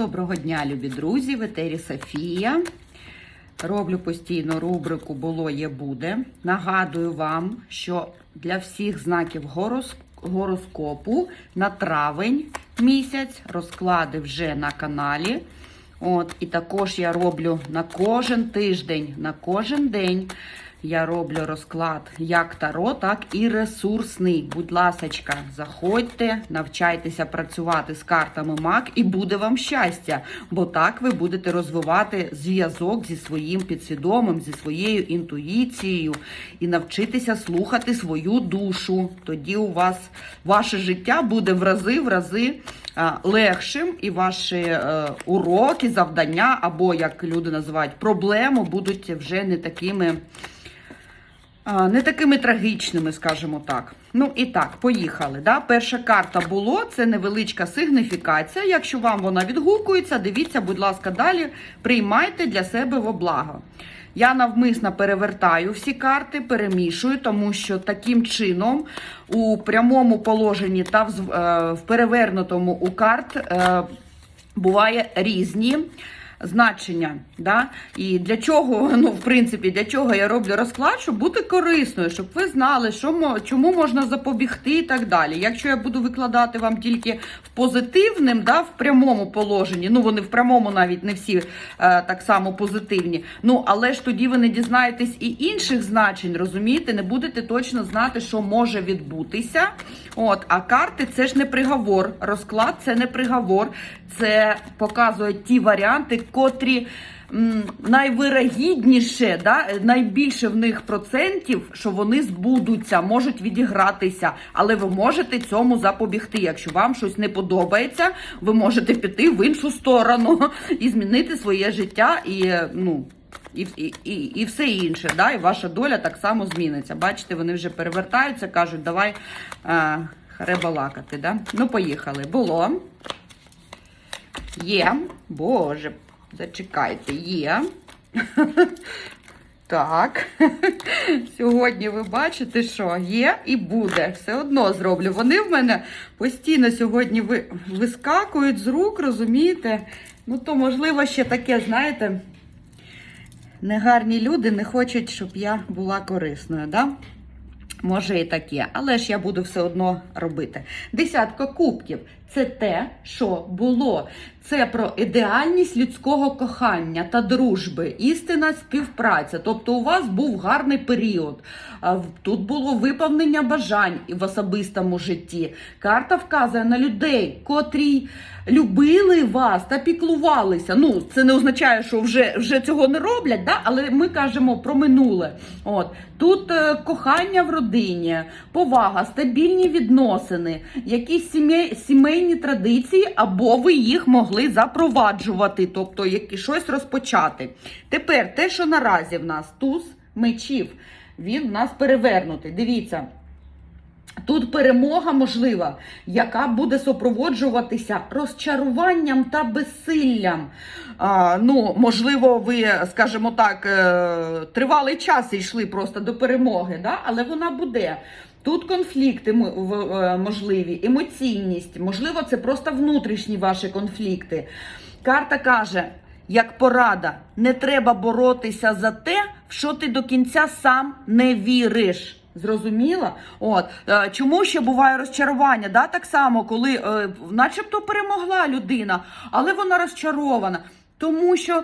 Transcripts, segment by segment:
Доброго дня, любі друзі! В етері Софія. Роблю постійно рубрику Було є буде. Нагадую вам, що для всіх знаків гороскопу на травень місяць розклади вже на каналі. От, і також я роблю на кожен тиждень, на кожен день. Я роблю розклад як таро, так і ресурсний. Будь ласочка, заходьте, навчайтеся працювати з картами МАК і буде вам щастя. Бо так ви будете розвивати зв'язок зі своїм підсвідомим, зі своєю інтуїцією і навчитися слухати свою душу. Тоді у вас ваше життя буде в рази в рази легшим, і ваші е, уроки, завдання, або як люди називають проблеми, будуть вже не такими. Не такими трагічними, скажімо так. Ну і так, поїхали. Да? Перша карта було, це невеличка сигніфікація. Якщо вам вона відгукується, дивіться, будь ласка, далі приймайте для себе во благо. Я навмисно перевертаю всі карти, перемішую, тому що таким чином у прямому положенні та в, е, в перевернутому у карт е, буває різні значення. Да? І для чого, ну, в принципі, для чого я роблю розклад, щоб бути корисною, щоб ви знали, що чому можна запобігти і так далі. Якщо я буду викладати вам тільки в позитивним, да, в прямому положенні, ну вони в прямому навіть не всі е, так само позитивні. Ну, але ж тоді ви не дізнаєтесь і інших значень, розумієте, не будете точно знати, що може відбутися. От, а карти це ж не приговор. Розклад це не приговор. Це показує ті варіанти, котрі м, найвирогідніше, да, найбільше в них процентів, що вони збудуться, можуть відігратися. Але ви можете цьому запобігти. Якщо вам щось не подобається, ви можете піти в іншу сторону і змінити своє життя і е, ну. І, і, і, все інше, да? і ваша доля так само зміниться. Бачите, вони вже перевертаються, кажуть, давай а, балакати. Да? Ну, поїхали. Було. Є. Боже, зачекайте, є. Так. Сьогодні ви бачите, що є і буде. Все одно зроблю. Вони в мене постійно сьогодні вискакують з рук, розумієте? Ну, то, можливо, ще таке, знаєте, негарні люди не хочуть, щоб я була корисною, да? Може і таке, але ж я буду все одно робити. Десятка кубків це те, що було. Це про ідеальність людського кохання та дружби, істина співпраця. Тобто, у вас був гарний період. Тут було виповнення бажань в особистому житті. Карта вказує на людей, котрі любили вас та піклувалися. Ну, це не означає, що вже, вже цього не роблять, да? але ми кажемо про минуле. От тут е, кохання в родині, повага, стабільні відносини, якісь сімей, сімейні традиції, або ви їх могли запроваджувати, тобто які, щось розпочати. Тепер те, що наразі в нас туз мечів, він в нас перевернутий. Дивіться. Тут перемога можлива, яка буде супроводжуватися розчаруванням та безсиллям. А, ну, можливо, ви, скажімо так, е, тривалий час йшли просто до перемоги, да? але вона буде. Тут конфлікти е, можливі, емоційність, можливо, це просто внутрішні ваші конфлікти. Карта каже, як порада, не треба боротися за те, в що ти до кінця сам не віриш. Зрозуміла? От е, чому ще буває розчарування? Да? Так само, коли е, начебто перемогла людина, але вона розчарована. Тому що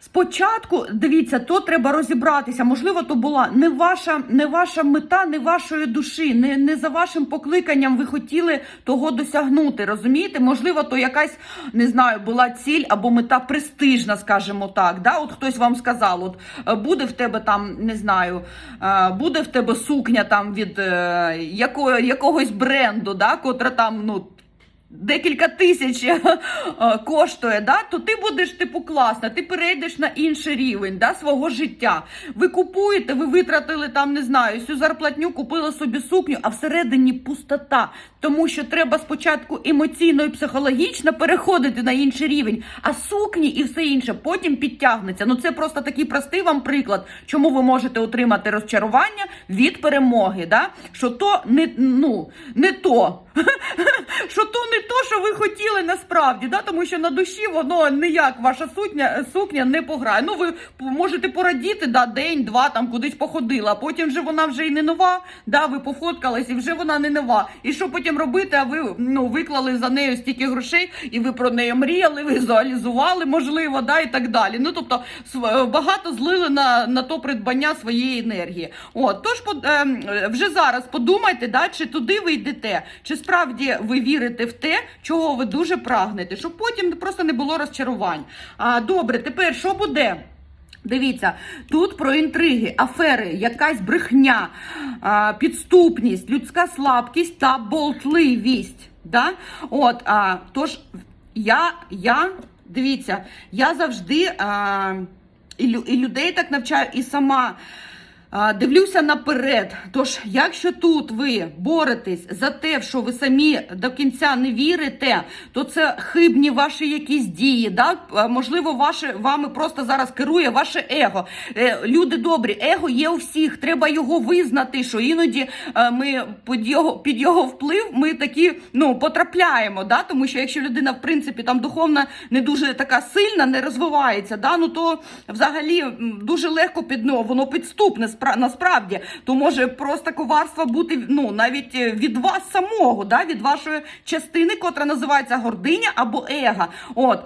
спочатку, дивіться, то треба розібратися. Можливо, то була не ваша, не ваша мета, не вашої душі, не, не за вашим покликанням ви хотіли того досягнути. Розумієте? Можливо, то якась не знаю, була ціль або мета престижна, скажімо так. Да? От хтось вам сказав, от е, буде в тебе там, не знаю, е, буде в тебе сукня там від е, якого, якогось бренду, да? котра там, ну. Декілька тисяч е, коштує, да, то ти будеш типу класна, ти перейдеш на інший рівень да, свого життя. Ви купуєте, ви витратили там, не знаю, всю зарплатню, купили собі сукню, а всередині пустота. Тому що треба спочатку емоційно і психологічно переходити на інший рівень, а сукні і все інше потім підтягнеться. Ну це просто такий простий вам приклад, чому ви можете отримати розчарування від перемоги. Да? Що то не ну не то. що то не то, що ви хотіли насправді, да? тому що на душі воно ніяк ваша сукня, сукня не пограє. Ну, ви можете порадіти да, день, два там кудись походила, а потім вже вона вже і не нова. Да, ви пофоткались, і вже вона не нова. І що потім робити? А ви ну, виклали за нею стільки грошей, і ви про неї мріяли, візуалізували, можливо, да, і так далі. Ну тобто багато злили на, на то придбання своєї енергії. От, тож по- ем, вже зараз подумайте, да, чи туди ви йдете, чи справді ви вірите в те, чого ви дуже прагнете, щоб потім просто не було розчарувань. А, добре, тепер що буде? Дивіться, тут про інтриги, афери, якась брехня, підступність, людська слабкість та болтливість. Да? От, а, тож я, я, дивіться, я завжди а, і, людей так навчаю, і сама. Дивлюся наперед. Тож, якщо тут ви боретесь за те, в що ви самі до кінця не вірите, то це хибні ваші якісь дії. Да? Можливо, ваше вами просто зараз керує ваше его. Е, Люди добрі, его є у всіх. Треба його визнати. Що іноді е, ми під його під його вплив ми такі ну потрапляємо. Да? Тому що якщо людина, в принципі, там духовна не дуже така сильна, не розвивається, да? ну то взагалі дуже легко під ну, воно підступне спра- насправді. То може просто коварство бути ну навіть е, від вас самого, да? від вашої частини, котра називається гординя або ега. От.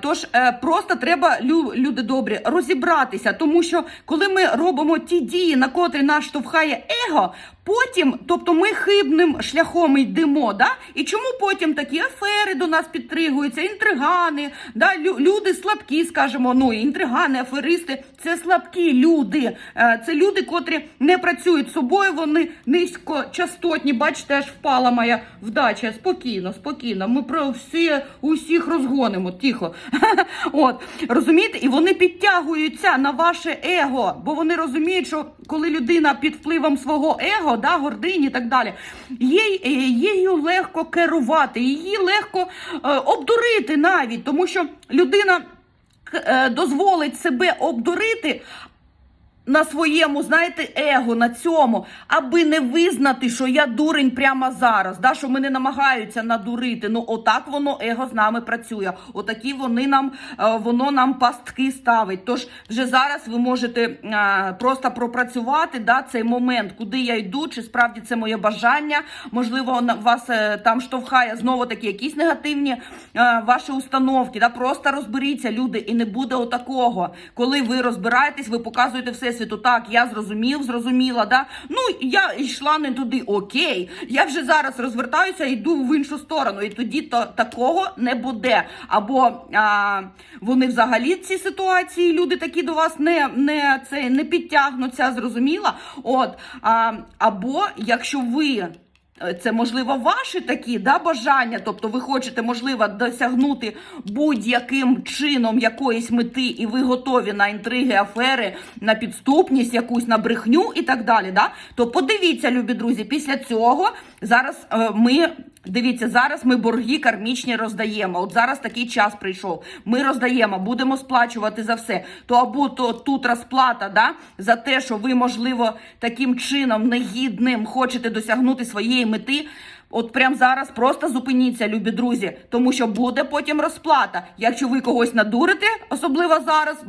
Тож е, просто треба лю- люди добрі розібратися, тому що коли ми робимо ті дії, на котрі нас штовхає его, потім, тобто ми хибним шляхом йдемо, да? і чому потім такі афери до нас підтригуються, інтригани, да? лю- люди слабкі, скажімо, ну інтригани, аферисти, це слабкі люди, Е, це люди, котрі не працюють з собою, вони низькочастотні. Бачите, аж впала моя вдача. Спокійно, спокійно. Ми про всі усіх розгонимо. Тихо. От розумієте, і вони підтягуються на ваше его, бо вони розуміють, що коли людина під впливом свого его, да, гордині і так далі, е, її легко керувати, її легко е, обдурити навіть, тому що людина е, дозволить себе обдурити, на своєму, знаєте, его на цьому, аби не визнати, що я дурень прямо зараз, да, що мене намагаються надурити. Ну, отак воно его з нами працює. Отакі вони нам, е, воно нам пастки ставить. Тож вже зараз ви можете е, просто пропрацювати да, цей момент, куди я йду, чи справді це моє бажання. Можливо, вас е, там штовхає знову такі якісь негативні ваші установки. Да? Просто розберіться, люди, і не буде отакого. Коли ви розбираєтесь, ви показуєте всесвіту. Так, я зрозумів, зрозуміла. Да? Ну, я йшла не туди. Окей, я вже зараз розвертаюся і йду в іншу сторону. І тоді то такого не буде. Або а, вони взагалі ці ситуації, люди такі до вас не, не, це, не підтягнуться, зрозуміла. От, а, або якщо ви. Це можливо ваші такі да, бажання, тобто ви хочете, можливо, досягнути будь-яким чином якоїсь мети, і ви готові на інтриги, афери, на підступність, якусь на брехню і так далі. Да? То подивіться, любі друзі, після цього зараз е, ми. Дивіться, зараз ми борги кармічні роздаємо. От зараз такий час прийшов. Ми роздаємо, будемо сплачувати за все. То або то тут розплата, да, за те, що ви, можливо, таким чином негідним хочете досягнути своєї мети. От прямо зараз просто зупиніться, любі друзі, тому що буде потім розплата. Якщо ви когось надурите, особливо зараз,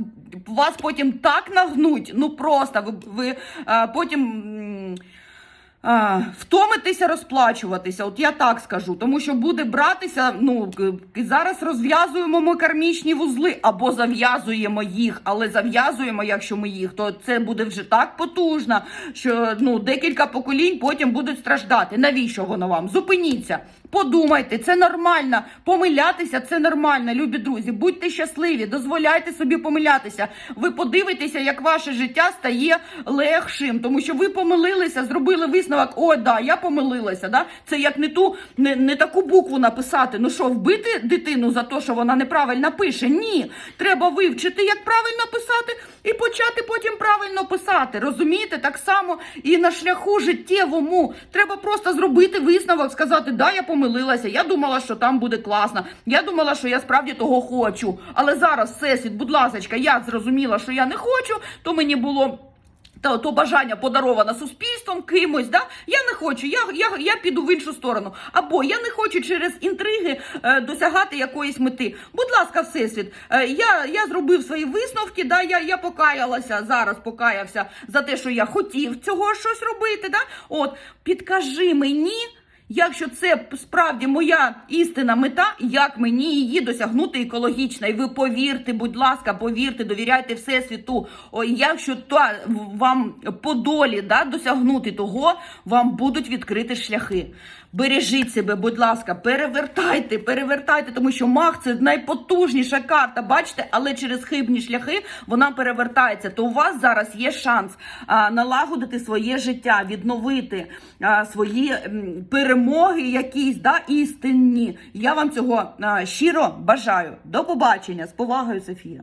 вас потім так нагнуть. Ну просто ви, ви а, потім. Втомитися розплачуватися, от я так скажу, тому що буде братися. Ну зараз розв'язуємо ми кармічні вузли або зав'язуємо їх, але зав'язуємо, якщо ми їх, то це буде вже так потужно, що ну декілька поколінь потім будуть страждати. Навіщо воно вам? Зупиніться. Подумайте, це нормально. Помилятися це нормально, любі друзі. Будьте щасливі, дозволяйте собі помилятися. Ви подивитеся, як ваше життя стає легшим, тому що ви помилилися, зробили висновок. О, да, я помилилася. Да? Це як не ту не, не таку букву написати. Ну що, вбити дитину за те, що вона неправильно пише? Ні. Треба вивчити, як правильно писати, і почати потім правильно писати. Розумієте? Так само і на шляху життєвому треба просто зробити висновок, сказати, да, я помилилася, я думала, що там буде класно. Я думала, що я справді того хочу. Але зараз, всесвіт, будь ласка, я зрозуміла, що я не хочу, то мені було. То, то бажання подароване суспільством кимось, да? я не хочу, я, я, я піду в іншу сторону. Або я не хочу через інтриги е, досягати якоїсь мети. Будь ласка, всесвіт, е, я, я зробив свої висновки, да? я, я покаялася, зараз покаявся за те, що я хотів цього щось робити. Да? От, підкажи мені. Якщо це справді моя істина мета, як мені її досягнути екологічно? І ви повірте, будь ласка, повірте, довіряйте всесвіту. Якщо та вам по долі да, досягнути того, вам будуть відкриті шляхи. Бережіть себе, будь ласка, перевертайте, перевертайте, тому що маг це найпотужніша карта, бачите, але через хибні шляхи вона перевертається. То у вас зараз є шанс налагодити своє життя, відновити свої перемоги, якісь да, істинні. Я вам цього щиро бажаю. До побачення з повагою, Софія.